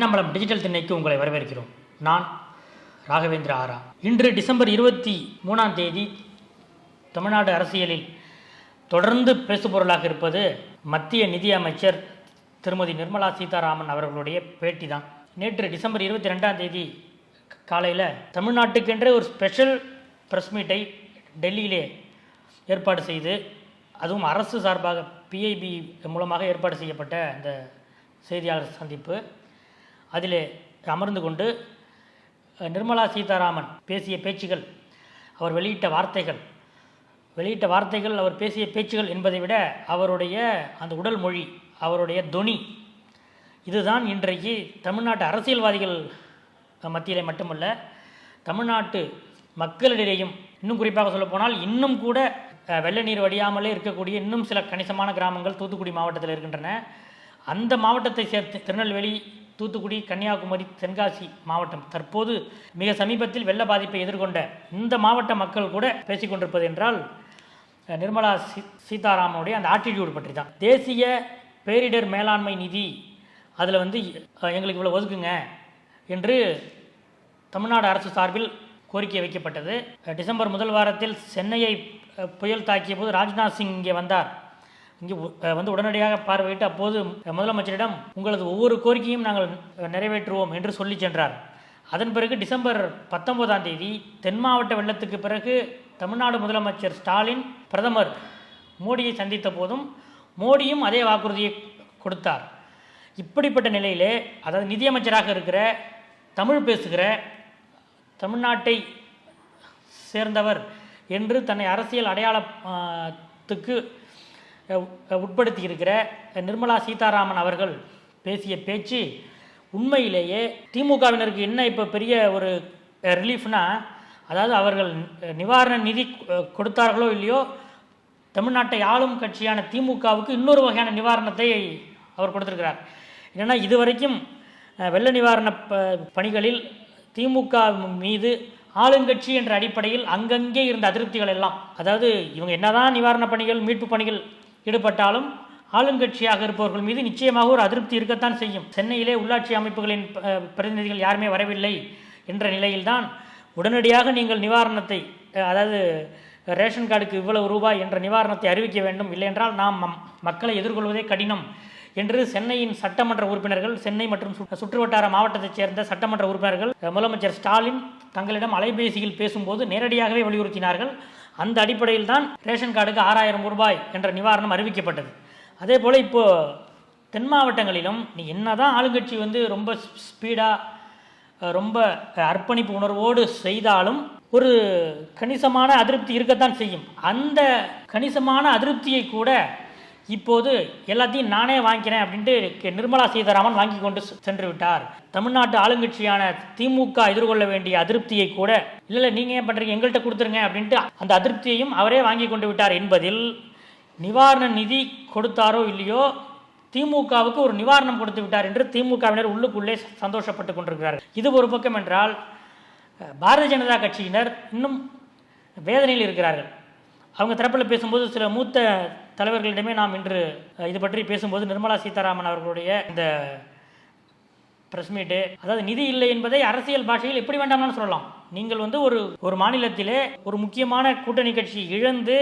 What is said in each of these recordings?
Minnambalam digital திண்ணைக்கு உங்களை வரவேற்கிறோம். நான் ராகவேந்திர ஆரா. இன்று டிசம்பர் இருபத்தி மூணாம் தேதி தமிழ்நாடு அரசியலில் தொடர்ந்து பேசுபொருளாக இருப்பது மத்திய நிதி அமைச்சர் திருமதி நிர்மலா சீதாராமன் அவர்களுடைய பேட்டி தான் நேற்று டிசம்பர் இருபத்தி ரெண்டாம் தேதி காலையில் தமிழ்நாட்டுக்கென்றே ஒரு ஸ்பெஷல் ப்ரெஸ் மீட்டை டெல்லியிலே ஏற்பாடு செய்து அதுவும் அரசு சார்பாக பிஐபி மூலமாக ஏற்பாடு செய்யப்பட்ட அந்த செய்தியாளர் சந்திப்பு. அதில் அமர்ந்து கொண்டு நிர்மலா சீதாராமன் பேசிய பேச்சுகள் அவர் வெளியிட்ட வார்த்தைகள் வெளியிட்ட வார்த்தைகள் அவர் பேசிய பேச்சுகள் என்பதை விட அவருடைய அந்த உடல் மொழி அவருடைய தொனி இதுதான் இன்றைக்கு தமிழ்நாட்டு அரசியல்வாதிகள் மத்தியிலே மட்டுமல்ல தமிழ்நாட்டு மக்களிடையேயும் இன்னும் குறிப்பாக சொல்லப்போனால் இன்னும் கூட வெள்ள நீர் வடியாமலே இருக்கக்கூடிய இன்னும் சில கணிசமான கிராமங்கள் தூத்துக்குடி மாவட்டத்தில் இருக்கின்றன. அந்த மாவட்டத்தை சேர்த்து திருநெல்வேலி தூத்துக்குடி கன்னியாகுமரி தென்காசி மாவட்டம். தற்போது மிக சமீபத்தில் வெள்ள பாதிப்பை எதிர்கொண்ட இந்த மாவட்ட மக்கள் கூட பேசிக்கொண்டிருப்பது என்றால் நிர்மலா சீ சீதாராமனுடைய அந்த ஆட்டிடியூடு பற்றி தான் தேசிய பேரிடர் மேலாண்மை நிதி அதில் வந்து எங்களுக்கு இவ்வளோ ஒதுக்குங்க என்று தமிழ்நாடு அரசு சார்பில் கோரிக்கை வைக்கப்பட்டது. டிசம்பர் முதல் வாரத்தில் சென்னையை புயல் தாக்கிய போது ராஜ்நாத் சிங் இங்கே வந்தார். இங்கே வந்து உடனடியாக பார்வையிட்டு அப்போது முதலமைச்சரிடம் உங்களது ஒவ்வொரு கோரிக்கையும் நாங்கள் நிறைவேற்றுவோம் என்று சொல்லி சென்றார். அதன் பிறகு டிசம்பர் பத்தொன்பதாம் தேதி தென் மாவட்ட வெள்ளத்துக்கு பிறகு தமிழ்நாடு முதலமைச்சர் ஸ்டாலின் பிரதமர் மோடியை சந்தித்த போதும் மோடியும் அதே வாக்குறுதியை கொடுத்தார். இப்படிப்பட்ட நிலையிலே அதாவது நிதியமைச்சராக இருக்கிற தமிழ் பேசுகிற தமிழ்நாட்டை சேர்ந்தவர் என்று தன்னை அரசியல் அடையாளத்துக்கு உட்படுத்தி இருக்கிற நிர்மலா சீதாராமன் அவர்கள் பேசிய பேச்சு உண்மையிலேயே திமுகவினருக்கு என்ன இப்போ பெரிய ஒரு ரிலீஃப்னா அதாவது அவர்கள் நிவாரண நிதி கொடுத்தார்களோ இல்லையோ தமிழ்நாட்டை ஆளும் கட்சியான திமுகவுக்கு இன்னொரு வகையான நிவாரணத்தை அவர் கொடுத்துருக்கிறார். என்னென்னா இதுவரைக்கும் வெள்ள நிவாரண ப பணிகளில் திமுக மீது ஆளுங்கட்சி என்ற அடிப்படையில் அங்கங்கே இருந்த அதிருப்திகள் எல்லாம் அதாவது இவங்க என்னதான் நிவாரண பணிகள் மீட்பு பணிகள் ஈடுபட்டாலும் ஆளுங்கட்சியாக இருப்பவர்கள் மீது நிச்சயமாக ஒரு அதிருப்தி இருக்கத்தான் செய்யும். சென்னையிலே உள்ளாட்சி அமைப்புகளின் பிரதிநிதிகள் யாருமே வரவில்லை என்ற நிலையில்தான் உடனடியாக நீங்கள் நிவாரணத்தை அதாவது ரேஷன் கார்டுக்கு இவ்வளவு ரூபாய் என்ற நிவாரணத்தை அறிவிக்க வேண்டும். இல்லையென்றால் நாம் மம்- மக்களை எதிர்கொள்வதே கடினம் என்று சென்னையின் சட்டமன்ற உறுப்பினர்கள் சென்னை மற்றும் சுற்றுவட்டார மாவட்டத்தைச் சேர்ந்த சட்டமன்ற உறுப்பினர்கள் முதலமைச்சர் ஸ்டாலின் தங்களிடம் அலைபேசியில் பேசும்போது நேரடியாகவே வலியுறுத்தினார்கள். அந்த அடிப்படையில் தான் ரேஷன் கார்டுக்கு ஆறாயிரம் ரூபாய் என்ற நிவாரணம் அறிவிக்கப்பட்டது. அதே போல் இப்போ தென் மாவட்டங்களிலும் நீ என்ன தான் ஆளுங்கட்சி வந்து ரொம்ப ஸ்பீடாக ரொம்ப அர்ப்பணிப்பு உணர்வோடு செய்தாலும் ஒரு கணிசமான அதிருப்தி இருக்கத்தான் செய்யும். அந்த கணிசமான அதிருப்தியை கூட இப்போது எல்லாத்தையும் நானே வாங்கிக்கிறேன் அப்படின்ட்டு கே- நிர்மலா சீதாராமன் வாங்கி கொண்டு சென்று விட்டார். தமிழ்நாட்டு ஆளுங்கட்சியான திமுக எதிர்கொள்ள வேண்டிய அதிருப்தியை கூட இல்லை இல்லை நீங்கள் ஏன் பண்ணுறீங்க எங்கள்கிட்ட கொடுத்துருங்க அப்படின்ட்டு அந்த அதிருப்தியையும் அவரே வாங்கி கொண்டு விட்டார் என்பதில் நிவாரண நிதி கொடுத்தாரோ இல்லையோ திமுகவுக்கு ஒரு நிவாரணம் கொடுத்து விட்டார் என்று திமுகவினர் உள்ளுக்குள்ளே சந்தோஷப்பட்டு கொண்டிருக்கிறார்கள் இது ஒரு பக்கம் என்றால் பாரதிய ஜனதா கட்சியினர் இன்னும் வேதனையில் இருக்கிறார்கள். அவங்க தரப்பில் பேசும்போது சில மூத்த தலைவர்களிடமே நாம் இன்று இது பற்றி பேசும்போது நிர்மலா சீதாராமன் அவர்களுடைய இந்த பிரஸ் மீட்டு அதாவது நிதி இல்லை என்பதை அரசியல் பாஷையில் எப்படி வேண்டாம்னு சொல்லலாம். நீங்கள் வந்து ஒரு ஒரு மாநிலத்திலே ஒரு முக்கியமான கூட்டணி கட்சி இழந்து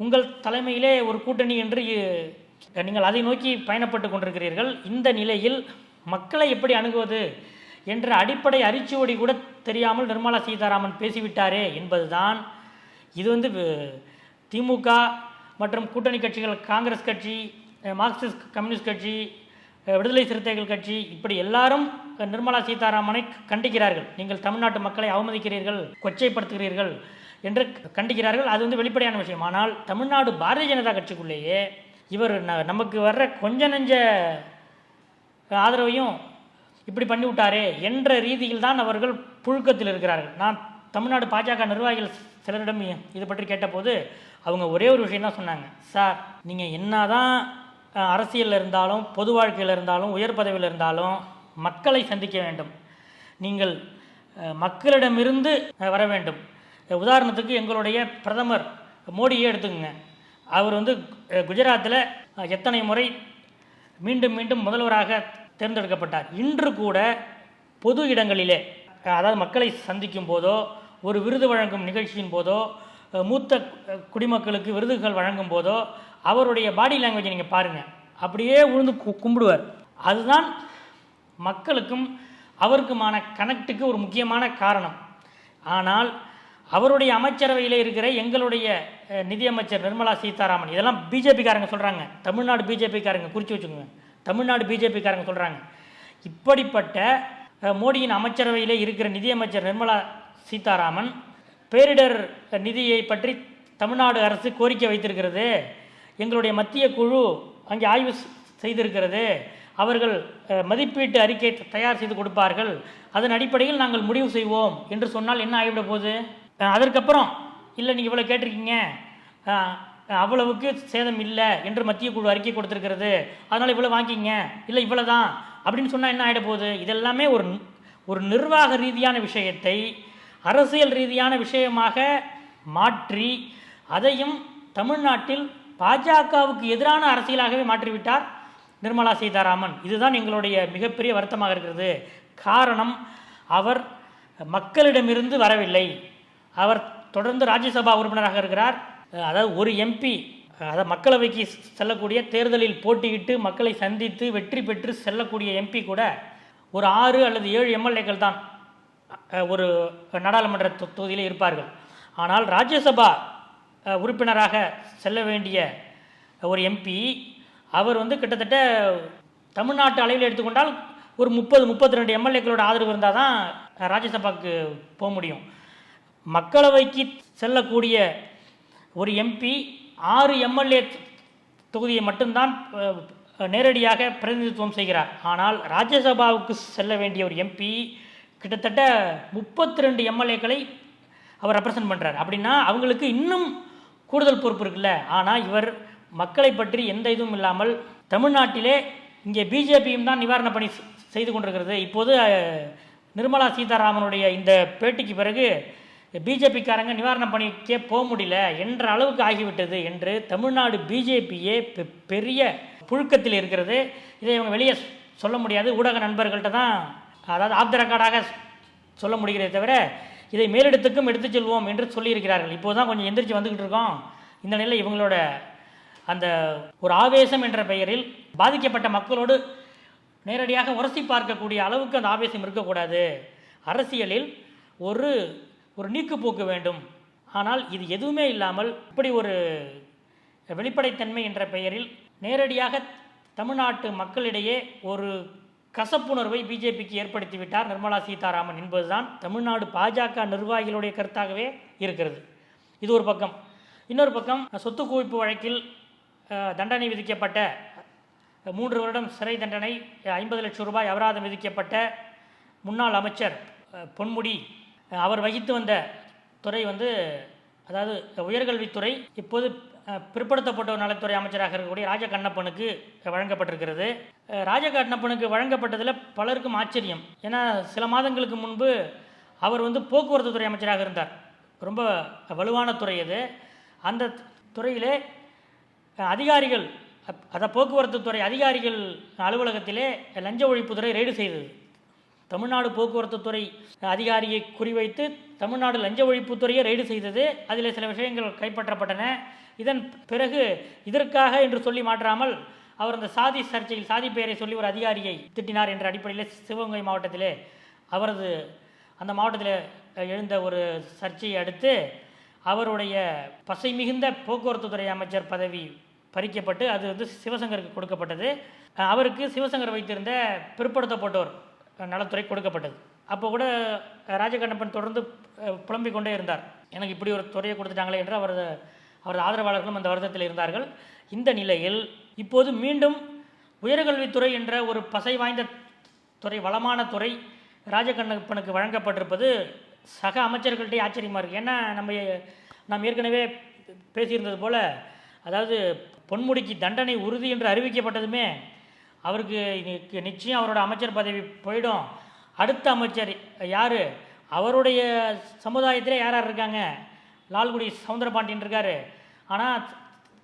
உங்கள் தலைமையிலே ஒரு கூட்டணி என்று நீங்கள் அதை நோக்கி பயணப்பட்டு கொண்டிருக்கிறீர்கள். இந்த நிலையில் மக்களை எப்படி அணுகுவது என்ற அடிப்படை அரிச்சுவடி கூட தெரியாமல் நிர்மலா சீதாராமன் பேசிவிட்டாரே என்பதுதான். இது வந்து திமுக மற்றும் கூட்டணி கட்சிகள் காங்கிரஸ் கட்சி மார்க்சிஸ்ட் கம்யூனிஸ்ட் கட்சி விடுதலை சிறுத்தைகள் கட்சி இப்படி எல்லாரும் நிர்மலா சீதாராமனை கண்டிக்கிறார்கள். நீங்கள் தமிழ்நாட்டு மக்களை அவமதிக்கிறீர்கள் கொச்சைப்படுத்துகிறீர்கள் என்று கண்டிக்கிறார்கள். அது வந்து வெளிப்படையான விஷயம். ஆனால் தமிழ்நாடு பாரதிய ஜனதா கட்சிக்குள்ளேயே இவர் ந- நமக்கு வர்ற கொஞ்ச நெஞ்ச ஆதரவையும் இப்படி பண்ணிவிட்டாரே என்ற ரீதியில் தான் அவர்கள் புழுக்கத்தில் இருக்கிறார்கள். நான் தமிழ்நாடு பாஜக நிர்வாகிகள் சிலரிடம் இது பற்றி கேட்டபோது அவங்க ஒரே ஒரு விஷயம் தான் சொன்னாங்க. சார் நீங்கள் என்ன தான் அரசியலில் இருந்தாலும் பொது வாழ்க்கையில் இருந்தாலும் உயர் பதவியில் இருந்தாலும் மக்களை சந்திக்க வேண்டும். நீங்கள் மக்களிடமிருந்து வர வேண்டும். உதாரணத்துக்கு எங்களுடைய பிரதமர் மோடியே எடுத்துக்கோங்க. அவர் வந்து குஜராத்தில் எத்தனை முறை மீண்டும் மீண்டும் முதல்வராக தேர்ந்தெடுக்கப்பட்டார். இன்று கூட பொது இடங்களிலே அதாவது மக்களை சந்திக்கும் போதோ ஒரு விருது வழங்கும் நிகழ்ச்சியின் போதோ மூத்த குடிமக்களுக்கு விருதுகள் வழங்கும் போதோ அவருடைய பாடி லாங்குவேஜை நீங்கள் பாருங்கள் அப்படியே உழுந்து கும்பிடுவார். அதுதான் மக்களுக்கும் அவருக்குமான கனெக்டுக்கு ஒரு முக்கியமான காரணம். ஆனால் அவருடைய அமைச்சரவையில் இருக்கிற எங்களுடைய நிதியமைச்சர் நிர்மலா சீதாராமன் இதெல்லாம் பிஜேபிக்காரங்க சொல்கிறாங்க தமிழ்நாடு பிஜேபிக்காரங்க குறித்து வச்சுக்கோங்க. தமிழ்நாடு பிஜேபிக்காரங்க சொல்கிறாங்க இப்படிப்பட்ட மோடியின் அமைச்சரவையிலே இருக்கிற நிதியமைச்சர் நிர்மலா சீதாராமன் பேரிடர் நிதியை பற்றி தமிழ்நாடு அரசு கோரிக்கை வைத்திருக்கிறது. எங்களுடைய மத்திய குழு அங்கே ஆய்வு செய்திருக்கிறது. அவர்கள் மதிப்பீட்டு அறிக்கை தயார் செய்து கொடுப்பார்கள். அதன் அடிப்படையில் நாங்கள் முடிவு செய்வோம் என்று சொன்னால் என்ன ஆகிவிட போகுது? அதற்கப்புறம் இல்லை நீங்கள் இவ்வளோ கேட்டிருக்கீங்க. அவ்வளவுக்கு சேதம் இல்லை என்று மத்திய குழு அறிக்கை கொடுத்துருக்கிறது. அதனால் இவ்வளோ வாங்கிங்க இல்லை இவ்வளோ தான் அப்படின்னு சொன்னால் என்ன ஆகிட போகுது? இதெல்லாமே ஒரு ஒரு நிர்வாக ரீதியான விஷயத்தை அரசியல் ரீதியான விஷயமாக மாற்றி அதையும் தமிழ்நாட்டில் பாஜகவுக்கு எதிரான அரசியலாகவே மாற்றிவிட்டார் நிர்மலா சீதாராமன். இதுதான் எங்களுடைய மிகப்பெரிய வருத்தமாக இருக்கிறது. காரணம் அவர் மக்களிடமிருந்து வரவில்லை. அவர் தொடர்ந்து ராஜ்யசபா உறுப்பினராக இருக்கிறார். அதாவது ஒரு எம்பி அதாவது மக்களவைக்கு செல்லக்கூடிய தேர்தலில் போட்டியிட்டு மக்களை சந்தித்து வெற்றி பெற்று செல்லக்கூடிய எம்பி கூட ஒரு ஆறு அல்லது ஏழு எம்எல்ஏக்கள் தான். ஒரு நாடாளுமன்ற தொ- தொகுதியில் இருப்பார்கள். ஆனால் ராஜ்யசபா உறுப்பினராக செல்ல வேண்டிய ஒரு எம்பி அவர் வந்து கிட்டத்தட்ட தமிழ்நாட்டு அளவில் எடுத்துக்கொண்டால் ஒரு முப்பது முப்பத்தி ரெண்டு எம்எல்ஏக்களோட ஆதரவு இருந்தால் தான் ராஜ்யசபாவுக்கு போக முடியும். மக்களவைக்கு செல்லக்கூடிய ஒரு எம்பி ஆறு எம்எல்ஏ தொகுதியை மட்டும்தான் நேரடியாக பிரதிநிதித்துவம் செய்கிறார். ஆனால் ராஜ்யசபாவுக்கு செல்ல வேண்டிய ஒரு எம்பி கிட்டத்தட்ட முப்பத்தி ரெண்டு எம்எல்ஏக்களை அவர் ரெப்ரசன்ட் பண்ணுறார் அப்படின்னா அவங்களுக்கு இன்னும் கூடுதல் பொறுப்பு இருக்குல்ல? ஆனால் இவர் மக்களை பற்றி எந்த இதுவும் இல்லாமல் தமிழ்நாட்டிலே இங்கே பிஜேபியும் தான் நிவாரண பணி செய்து கொண்டிருக்கிறது. இப்போது நிர்மலா சீதாராமனுடைய இந்த பேட்டிக்கு பிறகு பிஜேபிக்காரங்க நிவாரண பணிக்கே போக முடியல. என்ற அளவுக்கு ஆகிவிட்டது என்று தமிழ்நாடு பிஜேபியே பெரிய புழுக்கத்தில் இருக்கிறது. இதை இவங்க வெளியே சொல்ல முடியாது. ஊடக நண்பர்கள்ட்ட தான் அதாவது ஆப்த ரெக்கார்டாக சொல்ல முடிகிறதே தவிர இதை மேலிடத்துக்கும் எடுத்துச் செல்வோம் என்று சொல்லியிருக்கிறார்கள். இப்போ தான் கொஞ்சம் எந்திரிச்சு வந்துக்கிட்டு இருக்கோம். இந்த நிலையில் இவங்களோட அந்த ஒரு ஆவேசம் என்ற பெயரில் பாதிக்கப்பட்ட மக்களோடு நேரடியாக உரசி பார்க்கக்கூடிய அளவுக்கு அந்த ஆவேசம் இருக்கக்கூடாது. அரசியலில் ஒரு ஒரு நீக்குப்போக்கு வேண்டும். ஆனால் இது எதுவுமே இல்லாமல் இப்படி ஒரு வெளிப்படைத்தன்மை என்ற பெயரில் நேரடியாக தமிழ்நாட்டு மக்களிடையே ஒரு கசப்புணர்வை பிஜேபிக்கு ஏற்படுத்திவிட்டார் நிர்மலா சீதாராமன் என்பதுதான் தமிழ்நாடு பாஜக நிர்வாகிகளுடைய கருத்தாகவே இருக்கிறது. இது ஒரு பக்கம். இன்னொரு பக்கம் சொத்து குவிப்பு வழக்கில் தண்டனை விதிக்கப்பட்ட மூன்று வருடம் சிறை தண்டனை ஐம்பது லட்சம் ரூபாய் அபராதம் விதிக்கப்பட்ட முன்னாள் அமைச்சர் பொன்முடி அவர் வகித்து வந்த துறை வந்து அதாவது உயர்கல்வித்துறை இப்போது பிற்படுத்தப்பட்டோர் நலத்துறை அமைச்சராக இருக்கக்கூடிய ராஜ கண்ணப்பனுக்கு வழங்கப்பட்டிருக்கிறது. ராஜ கண்ணப்பனுக்கு வழங்கப்பட்டதில் பலருக்கும் ஆச்சரியம். ஏன்னா சில மாதங்களுக்கு முன்பு அவர் வந்து போக்குவரத்து துறை அமைச்சராக இருந்தார். ரொம்ப வலுவான துறை அது. அந்த துறையிலே அதிகாரிகள் அதை போக்குவரத்து துறை அதிகாரிகள் அலுவலகத்திலே லஞ்ச ஒழிப்புத்துறை ரெய்டு செய்தது. தமிழ்நாடு போக்குவரத்து துறை அதிகாரியை குறிவைத்து தமிழ்நாடு லஞ்ச ஒழிப்புத்துறையை ரெய்டு செய்தது. அதில் சில விஷயங்கள் கைப்பற்றப்பட்டன. இதன் பிறகு இதற்காக என்று சொல்லி மாற்றாமல் அவர் அந்த சாதி சர்ச்சையில் சாதி பெயரை சொல்லி ஒரு அதிகாரியை திட்டினார் என்ற அடிப்படையில் சிவகங்கை மாவட்டத்திலே அவரது அந்த மாவட்டத்தில் எழுந்த ஒரு சர்ச்சையை அடுத்து அவருடைய பசை மிகுந்த போக்குவரத்து துறை அமைச்சர் பதவி பறிக்கப்பட்டு அது வந்து சிவசங்கருக்கு கொடுக்கப்பட்டது. அவருக்கு சிவசங்கர் வைத்திருந்த பிற்படுத்தப்பட்டோர். நலத்துறை கொடுக்கப்பட்டது. அப்போ கூட ராஜகண்ணப்பன் தொடர்ந்து புலம்பிக் கொண்டே இருந்தார். எனக்கு இப்படி ஒரு துறையை கொடுத்துட்டாங்களே என்று அவரது அவரது ஆதரவாளர்களும் அந்த வருத்தத்தில் இருந்தார்கள். இந்த நிலையில் இப்போது மீண்டும் உயர்கல்வித்துறை என்ற ஒரு பசை வாய்ந்த துறை வளமான துறை ராஜகண்ணப்பனுக்கு வழங்கப்பட்டிருப்பது சக அமைச்சர்கள்ட்டே ஆச்சரியமாக இருக்குது ஏன்னா நம்ம நாம் ஏற்கனவே பேசியிருந்தது போல் அதாவது பொன்முடிக்கு தண்டனை உறுதி என்று அறிவிக்கப்பட்டதுமே அவருக்கு நி- நிச்சயம் அவரோட அமைச்சர் பதவி போயிடும். அடுத்த அமைச்சர் யார்? அவருடைய சமுதாயத்திலே யார் யார் இருக்காங்க? லால்குடி சவுந்தரபாண்டியன் இருக்கார். ஆனால்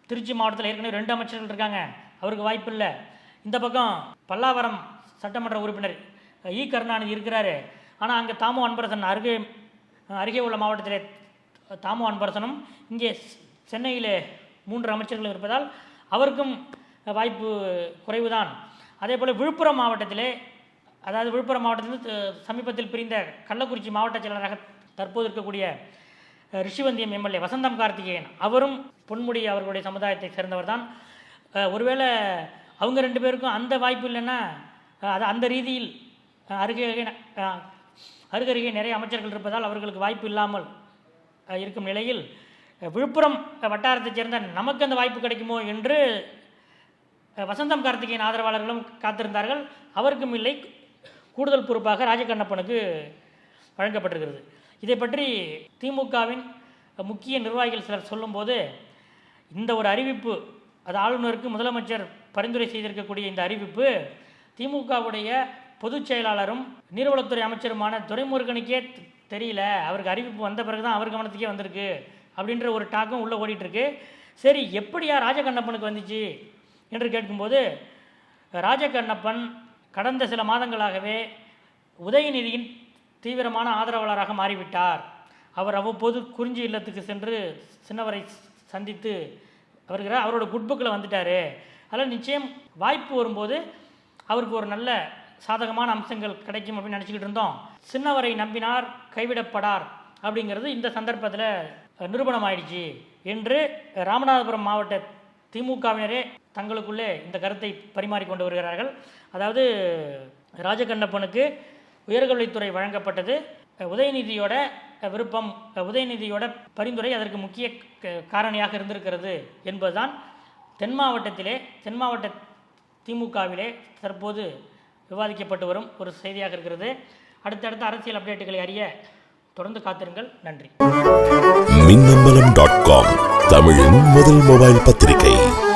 திருச்சி மாவட்டத்தில் ஏற்கனவே ரெண்டு அமைச்சர்கள் இருக்காங்க. அவருக்கு வாய்ப்பு இல்லை. இந்த பக்கம் பல்லாவரம் சட்டமன்ற உறுப்பினர் இ. கருணாநிதி இருக்கிறாரு. ஆனால் அங்கே தாமோ அன்பரசன் அருகே அருகே உள்ள மாவட்டத்திலே தாமோ அன்பரசனும் இங்கே சென்னையில் மூன்று அமைச்சர்கள் இருப்பதால் அவருக்கும் வாய்ப்பு குறைவுதான். அதே போல் விழுப்புரம் மாவட்டத்திலே அதாவது விழுப்புரம் மாவட்டத்திலிருந்து சமீபத்தில் பிரிந்த கள்ளக்குறிச்சி மாவட்ட செயலராக தற்போது இருக்கக்கூடிய ரிஷிவந்தியம் எம்எல்ஏ வசந்தம் கார்த்திகேயன் அவரும் பொன்முடி அவர்களுடைய சமுதாயத்தை சேர்ந்தவர் தான் ஒருவேளை அவங்க ரெண்டு பேருக்கும் அந்த வாய்ப்பு இல்லைன்னா அது அந்த ரீதியில் அருகே அருகருகே நிறைய அமைச்சர்கள் இருப்பதால் அவர்களுக்கு வாய்ப்பு இல்லாமல் இருக்கும் நிலையில் விழுப்புரம் வட்டாரத்தைச் சேர்ந்த நமக்கு அந்த வாய்ப்பு கிடைக்குமோ என்று வசந்தம் கார்த்திகேயன் ஆதரவாளர்களும் காத்திருந்தார்கள். அவருக்கும் இல்லை. கூடுதல் பொறுப்பாக ராஜகண்ணப்பனுக்கு வழங்கப்பட்டிருக்கிறது. இதை பற்றி திமுகவின் முக்கிய நிர்வாகிகள் சிலர் சொல்லும்போது இந்த ஒரு அறிவிப்பு அது ஆளுநருக்கு முதலமைச்சர் பரிந்துரை செய்திருக்கக்கூடிய இந்த அறிவிப்பு திமுகவுடைய பொதுச் செயலாளரும் நீர்வளத்துறை அமைச்சருமான துரைமுருகனுக்கே தெரியல. அவருக்கு அறிவிப்பு வந்த பிறகு தான் அவர் கவனத்துக்கே வந்திருக்கு. அப்படின்ற ஒரு டாக்கும் உள்ளே ஓடிட்டுருக்கு சரி எப்படியா ராஜகண்ணப்பனுக்கு வந்துச்சு? என்று கேட்கும்போது ராஜகண்ணப்பன் கடந்த சில மாதங்களாகவே உதயநிதியின் தீவிரமான ஆதரவாளராக மாறிவிட்டார். அவர் அவ்வப்போது குறிஞ்சி இல்லத்துக்கு சென்று சின்னவரை சந்தித்து வருகிறார் அவரோட குட் புக்கில் வந்துட்டார். அதில் நிச்சயம் வாய்ப்பு வரும்போது அவருக்கு ஒரு நல்ல சாதகமான அம்சங்கள் கிடைக்கும் அப்படின்னு நினச்சிக்கிட்டு இருந்தோம். சின்னவரை நம்பினார் கைவிடப்படார் அப்படிங்கிறது இந்த சந்தர்ப்பத்தில் நிரூபணம் ஆயிடுச்சு என்று ராமநாதபுரம் மாவட்ட திமுகவினரே தங்களுக்குள்ளே இந்த கருத்தை பரிமாறிக்கொண்டு வருகிறார்கள். அதாவது ராஜகண்ணப்பனுக்கு உயர்கல்வித்துறை வழங்கப்பட்டது. உதயநிதியோட விருப்பம் உதயநிதியோட பரிந்துரை அதற்கு முக்கிய க- காரணியாக இருந்திருக்கிறது என்பதுதான் தென் மாவட்டத்திலே தென் மாவட்ட திமுகவிலே தற்போது விவாதிக்கப்பட்டு வரும் ஒரு செய்தியாக இருக்கிறது. அடுத்தடுத்த அரசியல் அப்டேட்டுகளை அறிய தொடர்ந்து காத்திருங்கள். நன்றி. மின்னம்பலம் டாட் காம் தமிழின் முதல் மொபைல் பத்திரிகை.